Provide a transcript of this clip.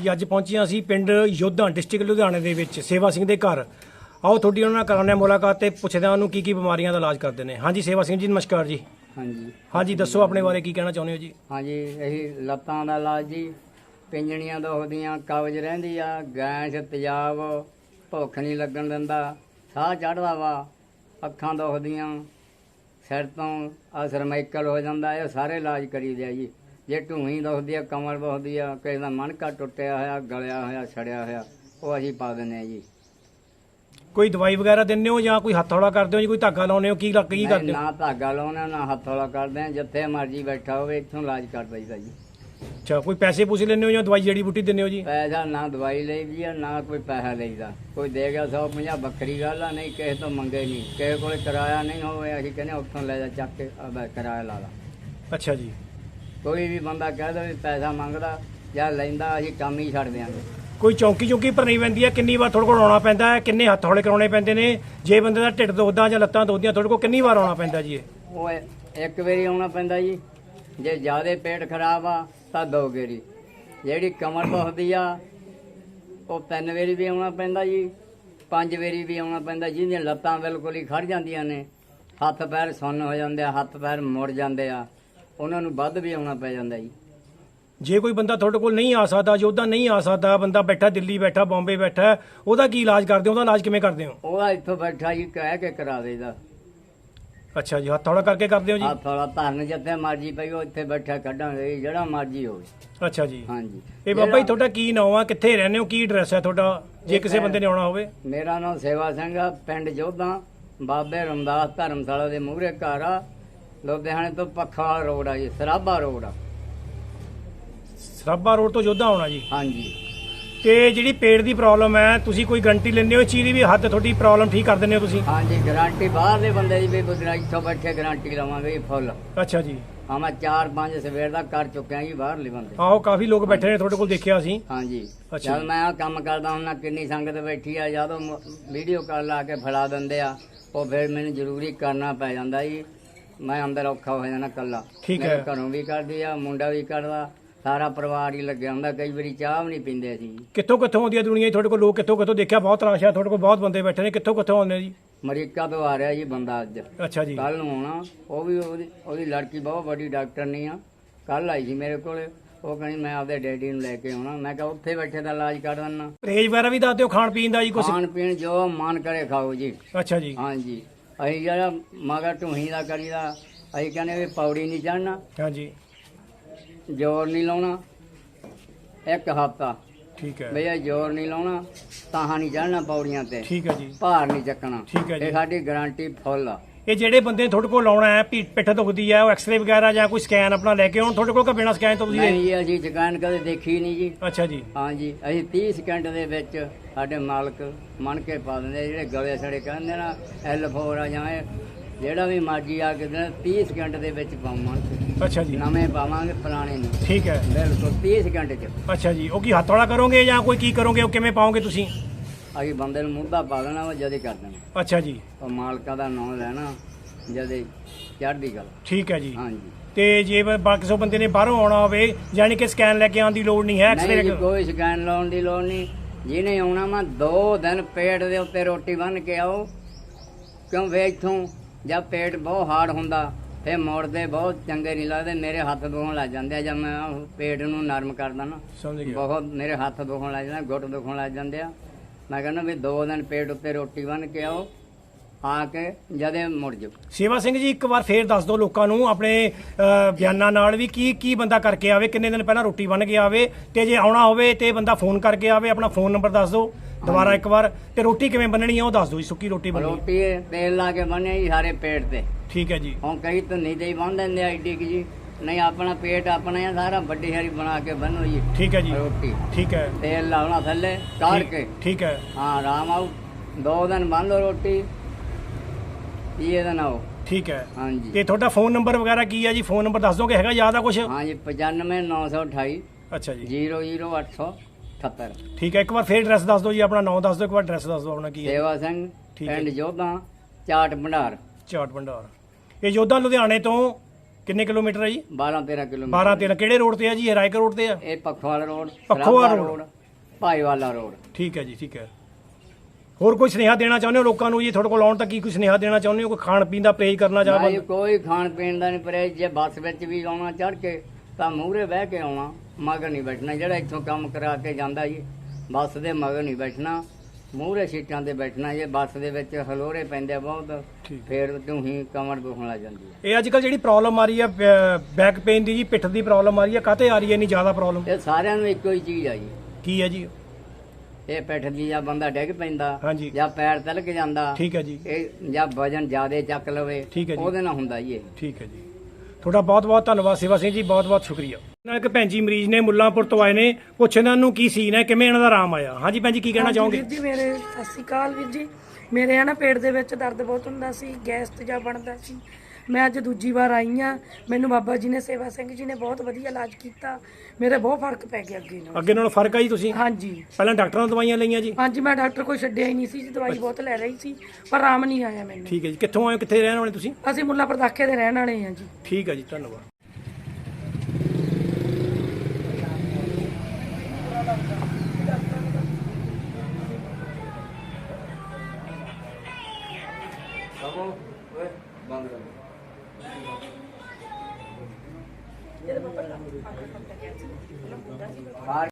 ਹਾਂਜੀ ਅੱਜ ਪਹੁੰਚੇ ਹਾਂ ਅਸੀਂ ਪਿੰਡ ਯੋਧਾ ਡਿਸਟ੍ਰਿਕਟ ਲੁਧਿਆਣੇ ਦੇ ਵਿੱਚ ਸੇਵਾ ਸਿੰਘ ਦੇ ਘਰ। ਆਓ ਤੁਹਾਡੀ ਉਹਨਾਂ ਨਾਲ ਕਰਾਉਂਦੇ ਹਾਂ ਮੁਲਾਕਾਤ ਤੇ ਪੁੱਛਦੇ ਹਾਂ ਉਹਨੂੰ ਕੀ ਕੀ ਬਿਮਾਰੀਆਂ ਦਾ ਇਲਾਜ ਕਰਦੇ ਨੇ। ਹਾਂਜੀ ਸੇਵਾ ਸਿੰਘ ਜੀ ਨਮਸਕਾਰ ਜੀ। ਹਾਂਜੀ। ਹਾਂਜੀ ਦੱਸੋ ਆਪਣੇ ਬਾਰੇ ਕੀ ਕਹਿਣਾ ਚਾਹੁੰਦੇ ਹੋ ਜੀ? ਹਾਂਜੀ ਇਹ ਲੱਤਾਂ ਦਾ ਇਲਾਜ ਜੀ ਪਿੰਜਣੀਆਂ ਦੁਖਦੀਆਂ ਕਬਜ਼ ਰਹਿੰਦੀ ਆ ਗੈਸ ਤੇਜ਼ਾਬ ਭੁੱਖ ਨਹੀਂ ਲੱਗਣ ਦਿੰਦਾ ਸਾਹ ਚੜਦਾ ਵਾ ਅੱਖਾਂ ਦੁਖਦੀਆਂ ਸਿਰ ਤੋਂ ਆ ਸਰਮਾਈਕਲ ਹੋ ਜਾਂਦਾ ਇਹ ਸਾਰੇ ਇਲਾਜ ਕਰੀਦੇ ਆ ਜੀ। ਜੇ ਢੂਹੀ ਦੁਖਦੀ ਆ ਕਮਰ ਦੁਖਦੀ ਆ ਕਿਸੇ ਦਾ ਮਣਕਾ ਟੁੱਟਿਆ ਹੋਇਆ ਗਲਿਆ ਹੋਇਆ ਛੜਿਆ ਹੋਇਆ ਉਹ ਅਸੀਂ ਪਾ ਦਿੰਦੇ ਆ ਜੀ। ਕੋਈ ਦਵਾਈ ਵਗੈਰਾ ਦਿੰਦੇ ਹੋ ਜਾਂ ਕੋਈ ਹੱਥ ਹੌਲਾ ਕਰਦੇ ਹੋ ਜੀ ਕੋਈ ਧਾਗਾ ਲਾਉਂਦੇ ਹੋ? ਕੀ ਲੱਗ ਕੀ ਕਰਦੇ ਹੋ? ਨਾ ਧਾਗਾ ਲਾਉਣਾ ਨਾ ਹੱਥ ਹੌਲਾ ਕਰਦੇ ਆ ਜਿੱਥੇ ਮਰਜ਼ੀ ਬੈਠਾ ਹੋਵੇ ਇੱਥੋਂ ਇਲਾਜ ਕਰ ਦਈਦਾ ਜੀ। ਅੱਛਾ ਕੋਈ ਪੈਸੇ ਪੂਸੇ ਲੈਂਦੇ ਹੋ ਜਾਂ ਦਵਾਈ ਜੜੀ ਬੂਟੀ ਦਿੰਦੇ ਹੋ ਜੀ? ਪੈਸਾ ਨਾ ਦਵਾਈ ਲਈਦੀ ਆ ਨਾ ਕੋਈ ਪੈਸਾ ਲਈਦਾ ਕੋਈ ਦੇ ਗਿਆ 150 ਵੱਖਰੀ ਗੱਲ ਆ ਨਹੀਂ ਕਿਸੇ ਤੋਂ ਮੰਗੇ ਨਹੀਂ। ਕਿਸੇ ਕੋਲੇ ਕਿਰਾਇਆ ਨਹੀਂ ਹੋਵੇ ਅਸੀਂ ਕਹਿੰਦੇ ਉੱਥੋਂ ਲੈ ਜਾ ਚੱਕ ਕੇ ਕਿਰਾਇਆ ਲਾ ਲਾ। ਅੱਛਾ ਜੀ। ਕੋਈ ਵੀ ਬੰਦਾ ਕਹਿ ਦੇ ਵੀ ਪੈਸਾ ਮੰਗਦਾ ਜਾਂ ਲੈਂਦਾ ਅਸੀਂ ਕੰਮ ਹੀ ਛੱਡ ਦਿਆਂਗੇ। ਕੋਈ ਚੌਂਕੀ ਚੌਂਕੀ ਭਰਨੀ ਪੈਂਦੀ ਹੈ ਕਿੰਨੀ ਵਾਰ ਤੁਹਾਡੇ ਕੋਲ ਆਉਣਾ ਪੈਂਦਾ ਹੈ ਕਿੰਨੇ ਹੱਥ ਹੌਲੇ ਕਰਾਉਣੇ ਪੈਂਦੇ ਨੇ ਜੇ ਬੰਦੇ ਦਾ ਢਿੱਡ ਦੁਖਦਾ ਜਾਂ ਲੱਤਾਂ ਦੁਖਦੀਆਂ ਤੁਹਾਡੇ ਕੋਲ ਕਿੰਨੀ ਵਾਰ ਆਉਣਾ ਪੈਂਦਾ ਜੀ ਇਹ? ਉਹ ਇੱਕ ਵਾਰੀ ਆਉਣਾ ਪੈਂਦਾ ਜੀ। ਜੇ ਜ਼ਿਆਦਾ ਪੇਟ ਖਰਾਬ ਆ ਤਾਂ ਦੋ ਗੇਰੀ ਜਿਹੜੀ ਕਮਰ ਦੁਖਦੀ ਆ ਉਹ ਤਿੰਨ ਵਾਰੀ ਵੀ ਆਉਣਾ ਪੈਂਦਾ ਜੀ ਪੰਜ ਵਾਰੀ ਵੀ ਆਉਣਾ ਪੈਂਦਾ ਜਿਹਦੀਆਂ ਲੱਤਾਂ ਬਿਲਕੁਲ ਹੀ ਖੜ ਜਾਂਦੀਆਂ ਨੇ। ਹੱਥ ਪੈਰ ਸੁੰਨ ਹੋ ਜਾਂਦੇ ਆ ਹੱਥ ਪੈਰ ਮੁੜ ਜਾਂਦੇ ਆ। ਉਹਨਾਂ ਨੂੰ ਵੱਧ ਵੀ ਆਉਣਾ ਪੈ ਜਾਂਦਾ ਜੀ। ਜੇ ਕੋਈ ਬੰਦਾ ਤੁਹਾਡੇ ਕੋਲ ਨਹੀਂ ਆ ਸਕਦਾ ਯੋਧਾ ਨਹੀਂ ਆ ਸਕਦਾ ਬੰਦਾ ਬੈਠਾ ਦਿੱਲੀ ਬੈਠਾ ਬੰਬੇ ਬੈਠਾ ਉਹਦਾ ਕੀ ਇਲਾਜ ਕਰਦੇ ਹੋ? ਉਹਦਾ ਇਲਾਜ ਕਿਵੇਂ ਕਰਦੇ ਹੋ? ਉਹਦਾ ਇੱਥੋਂ ਬੈਠਾ ਜੀ ਕਹਿ ਕੇ ਕਰਾ ਦੇਦਾ। ਅੱਛਾ ਜੀ ਹੱਥ ਹੌਲਾ ਕਰਕੇ ਕਰਦੇ ਹੋ ਜੀ? ਹੱਥ ਵਾਲਾ ਧਰਨ ਜਿੱਥੇ ਮਰਜ਼ੀ ਪਈ ਉਹ ਇੱਥੇ ਬੈਠਾ ਕੱਢਾਂਗੇ ਜੀ, ਜਿਹੜਾ ਮਰਜ਼ੀ ਹੋਵੇ। ਅੱਛਾ ਜੀ। ਹਾਂਜੀ। ਇਹ ਬਾਬਾ ਜੀ ਤੁਹਾਡਾ ਕੀ ਨਾਮ ਆ? ਕਿੱਥੇ ਰਹਿੰਦੇ ਹੋ? ਕੀ ਐਡਰੈਸ ਹੈ ਤੁਹਾਡਾ? ਜੇ ਕਿਸੇ ਬੰਦੇ ਨੇ ਆਉਣਾ ਹੋਵੇ। ਮੇਰਾ ਨਾਮ ਸੇਵਾ ਸਿੰਘ ਆ ਪਿੰਡ ਜੋਧਾ ਬਾਬੇ ਰਮਦਾਸ ਧਰਮਸ਼ਾਲਾ ਦੇ ਮੂਹਰੇ ਘਰ ਆ। ਲੁਧਿਆਣੇ ਤੋਂ ਪੱਖਾ ਰੋਡ ਆ ਜੀ ਸਰਾਭਾ ਰੋਡ ਆ। ਸਰਾਭਾ ਰੋਡ ਤੋਂ ਯੋਧਾ ਆਉਣਾ ਜੀ? ਹਾਂਜੀ। ਤੇ ਜਿਹੜੀ ਪੇਟ ਦੀ ਪ੍ਰੋਬਲਮ ਹੈ ਤੁਸੀਂ ਕੋਈ ਗਰੰਟੀ ਲੈਂਦੇ ਹੋ ਇਸ ਚੀਜ਼ ਦੀ ਵੀ ਹੱਦ ਤੁਹਾਡੀ ਪ੍ਰੋਬਲਮ ਠੀਕ ਕਰ ਦਿੰਦੇ ਹੋ ਤੁਸੀਂ? ਹਾਂਜੀ ਗਾਰੰਟੀ ਬਾਹਰ ਦੇ ਬੰਦੇ ਦੀ ਵੀ ਗੁਜਰਾ ਇੱਥੋਂ ਬੈਠੇ ਗਾਰੰਟੀ ਲਵਾਂਗੇ ਫੁੱਲ ਅੱਛਾ ਜੀ। ਹਾਂ ਮੈਂ 4-5 ਸਵੇਰ ਦਾ ਕਰ ਚੁੱਕਿਆ ਜੀ ਬਾਹਰਲੇ ਬੰਦੇ। ਆਓ ਕਾਫੀ ਲੋਕ ਬੈਠੇ ਨੇ ਤੁਹਾਡੇ ਕੋਲ ਦੇਖਿਆ ਅਸੀਂ। ਹਾਂਜੀ। ਅੱਛਾ ਜਦ ਮੈਂ ਆ ਕੰਮ ਕਰਦਾ ਹੁੰਦਾ ਕਿੰਨੀ ਸੰਗਤ ਬੈਠੀ ਆ ਜਦੋਂ ਵੀਡੀਓ ਕਾਲ ਲਾ ਕੇ ਫੜਾ ਦਿੰਦੇ ਆ ਉਹ ਫਿਰ ਮੈਨੂੰ ਜ਼ਰੂਰੀ ਕਰਨਾ ਪੈ ਜਾਂਦਾ ਜੀ। ਮੈਂ ਅੰਦਰ ਔਖਾ ਹੋ ਜਾਣਾ ਕੱਲਾ ਠੀਕ ਹੈ। ਘਰੋਂ ਵੀ ਕਰਦੀ ਆ ਮੁੰਡਾ ਵੀ ਕਰਦਾ ਸਾਰਾ ਪਰਿਵਾਰ ਹੀ ਲੱਗਿਆ ਹੁੰਦਾ ਕਈ ਵਾਰੀ ਚਾਹ ਵੀ ਨਹੀਂ ਪੀਂਦੇ ਅਸੀਂ। ਕਿੱਥੋਂ ਕਿੱਥੋਂ ਆਉਂਦੀ ਹੈ ਦੁਨੀਆ 'ਚ ਤੁਹਾਡੇ ਕੋਲ ਲੋਕ ਕਿੱਥੋਂ ਕਿੱਥੋਂ ਦੇਖਿਆ? ਬਹੁਤ ਹੈ ਤੁਹਾਡੇ ਕੋਲ ਬਹੁਤ ਬੰਦੇ ਬੈਠੇ ਨੇ। ਕਿੱਥੋਂ ਕਿੱਥੋਂ ਆਉਂਦੇ ਜੀ? ਅਮਰੀਕਾ ਤੋਂ ਆ ਰਿਹਾ ਜੀ ਬੰਦਾ ਅੱਜ। ਅੱਛਾ ਜੀ। ਕੱਲ ਨੂੰ ਆਉਣਾ। ਉਹ ਵੀ ਉਹਦੀ ਉਹਦੀ ਲੜਕੀ ਬਹੁਤ ਵੱਡੀ ਡਾਕਟਰ ਨਹੀਂ ਆ। ਕੱਲ ਆਈ ਸੀ ਮੇਰੇ ਕੋਲੇ। ਉਹ ਕਹਿੰਦੀ ਮੈਂ ਆਪਦੇ ਡੈਡੀ ਨੂੰ ਲੈ ਕੇ ਆਉਣਾ। ਮੈਂ ਕਿਹਾ ਉੱਥੇ ਬੈਠੇ ਦਾ ਇਲਾਜ ਕਰ ਦਿੰਨਾ ਪਰਹੇਜ ਵਗੈਰਾ ਵੀ ਦੱਸ ਦਿਓ ਖਾਣ ਪੀਣ ਦਾ ਜੀ ਕੁਝ ਖਾਣ ਪੀਣ ਜੋ ਮਨ ਕਰੇ ਖਾਓ ਜੀ। ਅੱਛਾ ਜੀ। ਹਾਂਜੀ। ਅਸੀਂ ਜਿਹੜਾ ਮਗਰ ਢੂਹੀ ਦਾ ਕਰੀਦਾ ਅਸੀਂ ਕਹਿੰਦੇ ਵੀ ਪੌੜੀ ਨਹੀਂ ਚੜਨਾ ਹਾਂਜੀ। ਜ਼ੋਰ ਨਹੀਂ ਲਾਉਣਾ। ਇੱਕ ਹਫ਼ਤਾ। ਠੀਕ ਹੈ। ਬਈ ਜ਼ੋਰ ਨਹੀਂ ਲਾਉਣਾ ਤਾਂ ਨਹੀਂ ਚੜਨਾ ਪੌੜੀਆਂ ਤੇ। ਠੀਕ ਹੈ ਜੀ। ਭਾਰ ਨਹੀਂ ਚੱਕਣਾ। ਠੀਕ ਹੈ ਜੀ। ਇਹ ਸਾਡੀ ਗਾਰੰਟੀ ਫੁੱਲ ਆ। ਇਹ ਜਿਹੜੇ ਬੰਦੇ ਤੁਹਾਡੇ ਕੋਲ ਆਉਣਾ ਹੈ ਪੀਠ ਪਿੱਠ ਦੁਖਦੀ ਹੈ ਉਹ ਐਕਸਰੇ ਵਗੈਰਾ ਜਾਂ ਕੋਈ ਸਕੈਨ ਆਪਣਾ ਲੈ ਕੇ ਆਉਣ ਤੁਹਾਡੇ ਕੋਲ ਕਿ ਬਿਨਾਂ ਸਕੈਨ ਤੋਂ ਤੁਸੀਂ ਨਹੀਂ ਜੀ ਅਸੀਂ ਦੁਕਾਨ ਕਦੇ ਦੇਖੀ ਨਹੀਂ ਜੀ। ਅੱਛਾ ਜੀ। ਹਾਂਜੀ ਅਸੀਂ 30 ਸਕਿੰਟ ਦੇ ਵਿੱਚ ਸਾਡੇ ਮਾਲਕ ਮੰਨ ਕੇ ਪਾ ਦਿੰਦੇ ਆ। ਜਿਹੜੇ ਗਲੇ ਸੜੇ ਕਹਿੰਦੇ ਨਾ L4 ਆ ਜਾਂ ਇਹ ਜਿਹੜਾ ਵੀ ਮਰਜ਼ੀ ਆ ਕੇ ਦੇਣ 30 ਸਕਿੰਟ ਦੇ ਵਿੱਚ ਪਾਵਾਂਗੇ। ਅੱਛਾ ਜੀ। ਨਵੇਂ ਪਾਵਾਂਗੇ ਪੁਰਾਣੇ ਨਹੀਂ। ਠੀਕ ਹੈ। ਬਿਲਕੁਲ 30 ਸਕਿੰਟ ਚ। ਅੱਛਾ ਜੀ ਉਹ ਕੀ ਹੱਥ ਵਾਲਾ ਕਰੋਗੇ ਜਾਂ ਕੋਈ ਕੀ ਕਰੋਗੇ ਉਹ ਕਿਵੇਂ ਪਾਓਗੇ ਤੁਸੀਂ? ਅਸੀਂ ਬੰਦੇ ਨੂੰ ਮੁੱਦਾ ਪਾ ਦੇਣਾ ਵਾ ਜਦੇ ਕਰ ਦੇਣਾ। ਅੱਛਾ ਜੀ। ਉਹ ਮਾਲਕਾਂ ਦਾ ਨਾਮ ਲੈਣਾ ਜਦੇ ਚੜ੍ਹਦੀ ਗੱਲ ਠੀਕ ਹੈ ਜੀ। ਹਾਂਜੀ। ਤੇ ਜੇ ਬਾਕੀ ਸੋ ਬੰਦੇ ਨੇ ਬਾਹਰੋਂ ਆਉਣਾ ਹੋਵੇ ਯਾਨੀ ਕਿ ਸਕੈਨ ਲੈ ਕੇ ਆਉਣ ਦੀ ਲੋੜ ਨਹੀਂ ਹੈ ਨਹੀਂ ਜੀ ਕੋਈ ਸਕੈਨ ਲਾਉਣ ਦੀ ਲੋੜ ਨਹੀਂ। ਜਿਹਨੇ ਆਉਣਾ ਵਾ ਦੋ ਦਿਨ ਪੇਟ ਦੇ ਉੱਤੇ ਰੋਟੀ ਬੰਨ ਕੇ ਆਓ। ਕਿਉਂ ਵੇ ਇੱਥੋਂ? ਜਦ ਪੇਟ ਬਹੁਤ ਹਾਰਡ ਹੁੰਦਾ ਫੇ ਮੋੜਦੇ ਬਹੁਤ ਚੰਗੇ ਨਹੀਂ ਲੱਗਦੇ ਮੇਰੇ ਹੱਥ ਦੁਖਣ ਲੱਗ ਜਾਂਦੇ ਆ ਜਦ ਮੈਂ ਉਹ ਪੇਟ ਨੂੰ ਨਰਮ ਕਰਦਾ ਨਾ। ਸਮਝ ਗਿਆ। ਬਹੁਤ ਮੇਰੇ ਹੱਥ ਦੁਖਣ ਲੱਗ ਜਾਂਦੇ ਗੁੱਟ ਦੁਖਣ ਲੱਗ ਜਾਂਦੇ ਆ। ਮੈਂ ਕਹਿੰਦਾ ਵੀ ਦੋ ਦਿਨ ਪੇਟ ਉੱਤੇ ਰੋਟੀ ਬੰਨ ਕੇ ਆਓ ਆ ਕੇ ਜਦੇ ਮੁੜ ਜਾਓ। ਸੇਵਾ ਸਿੰਘ ਜੀ ਇੱਕ ਵਾਰ ਫੇਰ ਦੱਸ ਦਿਓ ਲੋਕਾਂ ਨੂੰ ਆਪਣੇ ਅ, ਬਿਆਨਾਂ ਨਾਲ ਵੀ ਕੀ ਕੀ ਬੰਦਾ ਕਰਕੇ ਆਵੇ ਕਿੰਨੇ ਦਿਨ ਪਹਿਲਾਂ ਰੋਟੀ ਬਣ ਕੇ ਆਵੇ ਤੇ ਜੇ ਆਉਣਾ ਹੋਵੇ ਤੇ ਬੰਦਾ ਫੋਨ ਕਰਕੇ ਆਵੇ ਆਪਣਾ ਫੋਨ ਨੰਬਰ ਦੱਸ ਦਿਓ ਦੁਬਾਰਾ ਇੱਕ ਵਾਰ ਤੇ ਰੋਟੀ ਕਿਵੇਂ ਬੰਨਣੀ ਹੈ ਉਹ ਦੱਸ ਦਿਓ ਜੀ ਸੁੱਕੀ ਰੋਟੀ ਬਣਨੀ ਰੋਟੀ ਇਹ ਤੇਲ ਲਾ ਕੇ ਬੰਨਿਆ ਜੀ ਸਾਰੇ ਪੇਟ ਤੇ। ਠੀਕ ਹੈ ਜੀ। ਹੁਣ ਕਈ ਤਾਂ ਨਹੀਂ ਦੇ ਬੰਨ ਦਿੰਦੇ ਆ ਕੁ ਜੀ। ਨਹੀਂ ਆਪਣਾ ਪੇਟ ਆਪਣਾ ਹੀ ਆ ਸਾਰਾ ਵੱਡੀ ਹਰੀ ਬਣਾ ਕੇ ਬੰਨੋ ਜੀ। ਠੀਕ ਹੈ ਜੀ। ਰੋਟੀ। ਠੀਕ ਹੈ। ਤੇਲ ਲਾਉਣਾ ਥੱਲੇ ਕਾੜ ਕੇ। ਠੀਕ ਹੈ। ਹਾਂ ਆਰਾਮ ਆਉ ਦੋ ਦਿਨ ਬੰਨ ਲਓ ਰੋਟੀ ਇਹ ਦਿਨ ਆਓ ਠੀਕ ਹੈ। ਹਾਂਜੀ। ਤੇ ਤੁਹਾਡਾ ਫੋਨ ਨੰਬਰ ਵਗੈਰਾ ਕੀ ਹੈ ਜੀ? ਫੋਨ ਨੰਬਰ ਦੱਸ ਦੋਗੇ? ਹੈਗਾ ਯਾਦ ਆ ਕੁਛ? ਹਾਂਜੀ 95928 ਅੱਛਾ ਜੀ। 00878 ਠੀਕ ਹੈ ਇੱਕ ਵਾਰ ਫੇਰ ਐਡਰੈਸ ਦੱਸ ਦਿਓ ਜੀ ਆਪਣਾ ਨਾਮ ਦੱਸ ਦਿਓ ਇੱਕ ਵਾਰ ਐਡਰੈਸ ਦੱਸ ਦਿਓ ਆਪਣਾ ਕੀ ਹੈ। ਸੇਵਾ ਸਿੰਘ ਹੈ। ਪਿੰਡ ਜੋਧਾ ਚਾਟ ਭੰਡਾਰ। ਚਾਟ ਭੰਡਾਰ। ਇਹ ਯੋਧਾ ਲੁਧਿਆਣੇ ਤੋਂ ਕਿੰਨੇ ਕਿਲੋਮੀਟਰ ਹੈ ਜੀ? 12 13 ਕਿਲੋਮੀਟਰ। 12 13 ਕਿਹੜੇ ਰੋਡ ਤੇ ਆ ਜੀ? ਇਹ ਰਾਇਕ ਰੋਡ ਤੇ ਆ? ਇਹ Pakhowal road Pakhowal Sarabha road. Bhaiwala road. ਠੀਕ ਹੈ ਜੀ ਠੀਕ ਹੈ। ਹੋਰ ਕੋਈ ਸੁਨੇਹਾ ਦੇਣਾ ਚਾਹੁੰਦੇ ਹੋ ਲੋਕਾਂ ਨੂੰ ਜੀ? ਤੁਹਾਡੇ ਕੋਲ ਆਉਣ ਤੱਕ ਕੀ ਕੋਈ ਸੁਨੇਹਾ ਦੇਣਾ ਚਾਹੁੰਦੇ ਹੋ? ਕੋਈ ਖਾਣ ਪੀਣ ਦਾ ਪਰਹੇਜ਼ ਕਰਨਾ ਨਾ ਚਾਹੋ ਜੀ ਕੋਈ ਖਾਣ ਪੀਣ ਦਾ ਨਹੀਂ ਪਰਹੇਜ਼। ਜੇ ਬੱਸ ਵਿੱਚ ਵੀ ਆਉਣਾ ਚੜ ਕੇ ਤਾਂ ਮੂਹਰੇ ਬਹਿ ਕੇ ਆਉਣਾ। ਮਗਰ ਨਹੀਂ ਬੈਠਣਾ। ਜਿਹੜਾ ਇੱਥੋਂ ਕੰਮ ਕਰਾ ਕੇ ਜਾਂਦਾ ਜੀ ਬੱਸ ਦੇ ਮਗਰ ਨਹੀਂ ਬੈਠਣਾ। ਮੂਹਰੇ ਸੀਟਾਂ ਤੇ ਬੈਠਣਾ ਜੇ ਬੱਸ ਦੇ ਵਿੱਚ ਹਲੋਰੇ ਪੈਂਦੇ ਆ ਬਹੁਤ ਠੀਕ। ਫੇਰ ਤੂੰ ਹੀ ਕਮਰ ਦੁਖਣ ਲੱਗ ਜਾਂਦੀ ਹੈ ਇਹ ਅੱਜ ਕੱਲ ਜਿਹੜੀ ਪ੍ਰੋਬਲਮ ਆ ਰਹੀ ਆ ਬੈਕ ਪੇਨ ਦੀ ਜੀ ਪਿੱਠ ਦੀ ਪ੍ਰੋਬਲਮ ਆ ਰਹੀ ਆ ਕਾਤੇ ਆ ਰਹੀ ਹੈ ਇੰਨੀ ਜ਼ਿਆਦਾ ਪ੍ਰੋਬਲਮ ਇਹ ਸਾਰਿਆਂ ਨੂੰ ਇੱਕੋ ਹੀ ਚੀਜ਼ ਆ ਜੀ। ਕੀ ਹੈ ਜੀ? ਇਹ ਪਿੱਠ ਦੀ ਜਾਂ ਬੰਦਾ ਡਿੱਗ ਪੈਂਦਾ ਹਾਂਜੀ। ਜਾਂ ਪੈਰ ਤਿਲਕ ਜਾਂਦਾ ਠੀਕ ਹੈ ਜੀ। ਇਹ ਜਾਂ ਵਜਨ ਜ਼ਿਆਦੇ ਚੱਕ ਲਵੇ ਠੀਕ ਹੈ ਜੀ। ਉਹਦੇ ਨਾਲ ਹੁੰਦਾ ਜੀ ਇਹ। ਠੀਕ ਹੈ ਜੀ। ਤੁਹਾਡਾ ਬਹੁਤ ਬਹੁਤ ਧੰਨਵਾਦ ਸੇਵਾ ਸਿੰਘ ਜੀ ਬਹੁਤ ਬਹੁਤ ਸ਼ੁਕਰੀਆ। ਨਾ ਇੱਕ ਭੈਣ ਜੀ ਮਰੀਜ਼ ਨੇ ਮੁੱਲਾਂਪੁਰ ਤੋਂ ਆਏ ਨੇ ਪੁੱਛ ਇਹਨਾਂ ਨੂੰ ਕੀ ਸੀਨ ਹੈ ਕਿਵੇਂ ਇਹਨਾਂ ਦਾ ਆਰਾਮ ਆਇਆ? ਹਾਂਜੀ ਭੈਣ ਜੀ ਕੀ ਕਹਿਣਾ ਚਾਹੋਗੇ? ਵੀਰ ਜੀ ਮੇਰੇ ਸਤਿ ਸ਼੍ਰੀ ਅਕਾਲ ਵੀਰ ਜੀ। ਮੇਰੇ ਆ ਨਾ ਪੇਟ ਦੇ ਵਿੱਚ ਦਰਦ ਬਹੁਤ ਹੁੰਦਾ ਸੀ ਗੈਸ ਤੇਜਾ ਬਣਦਾ ਸੀ। ਮੈਂ ਅੱਜ ਦੂਜੀ ਵਾਰ ਆਈ ਆ ਮੈਨੂੰ ਬਾਬਾ ਜੀ ਨੇ ਸੇਵਾ ਸਿੰਘ ਜੀ ਨੇ ਬਹੁਤ ਵਧੀਆ ਇਲਾਜ ਕੀਤਾ। ਮੇਰੇ ਬਹੁਤ ਫ਼ਰਕ ਪੈ ਗਿਆ ਅੱਗੇ ਨਾਲ। ਅੱਗੇ ਨਾਲੋਂ ਫ਼ਰਕ ਆ ਜੀ ਤੁਸੀਂ? ਹਾਂਜੀ। ਪਹਿਲਾਂ ਡਾਕਟਰਾਂ ਤੋਂ ਦਵਾਈਆਂ ਲਈਆਂ ਜੀ? ਹਾਂਜੀ ਮੈਂ ਡਾਕਟਰ ਕੋਈ ਛੱਡਿਆ ਹੀ ਨਹੀਂ ਸੀ ਜੀ ਦਵਾਈ ਬਹੁਤ ਲੈ ਰਹੀ ਸੀ ਪਰ ਆਰਾਮ ਨਹੀਂ ਆਇਆ ਮੈਨੂੰ। ਠੀਕ ਹੈ ਜੀ ਕਿੱਥੋਂ ਆਏ ਹੋ ਕਿੱਥੇ ਰਹਿਣ ਵਾਲੇ ਤੁਸੀਂ? ਅਸੀਂ ਮੁੱਲਾ ਪ੍ਰਦਾਖੇ ਦੇ ਰਹਿਣ ਵਾਲੇ ਹਾਂ ਜੀ। ਠੀਕ ਹੈ ਜੀ ਧੰਨਵਾਦ। ਬਾਹਰ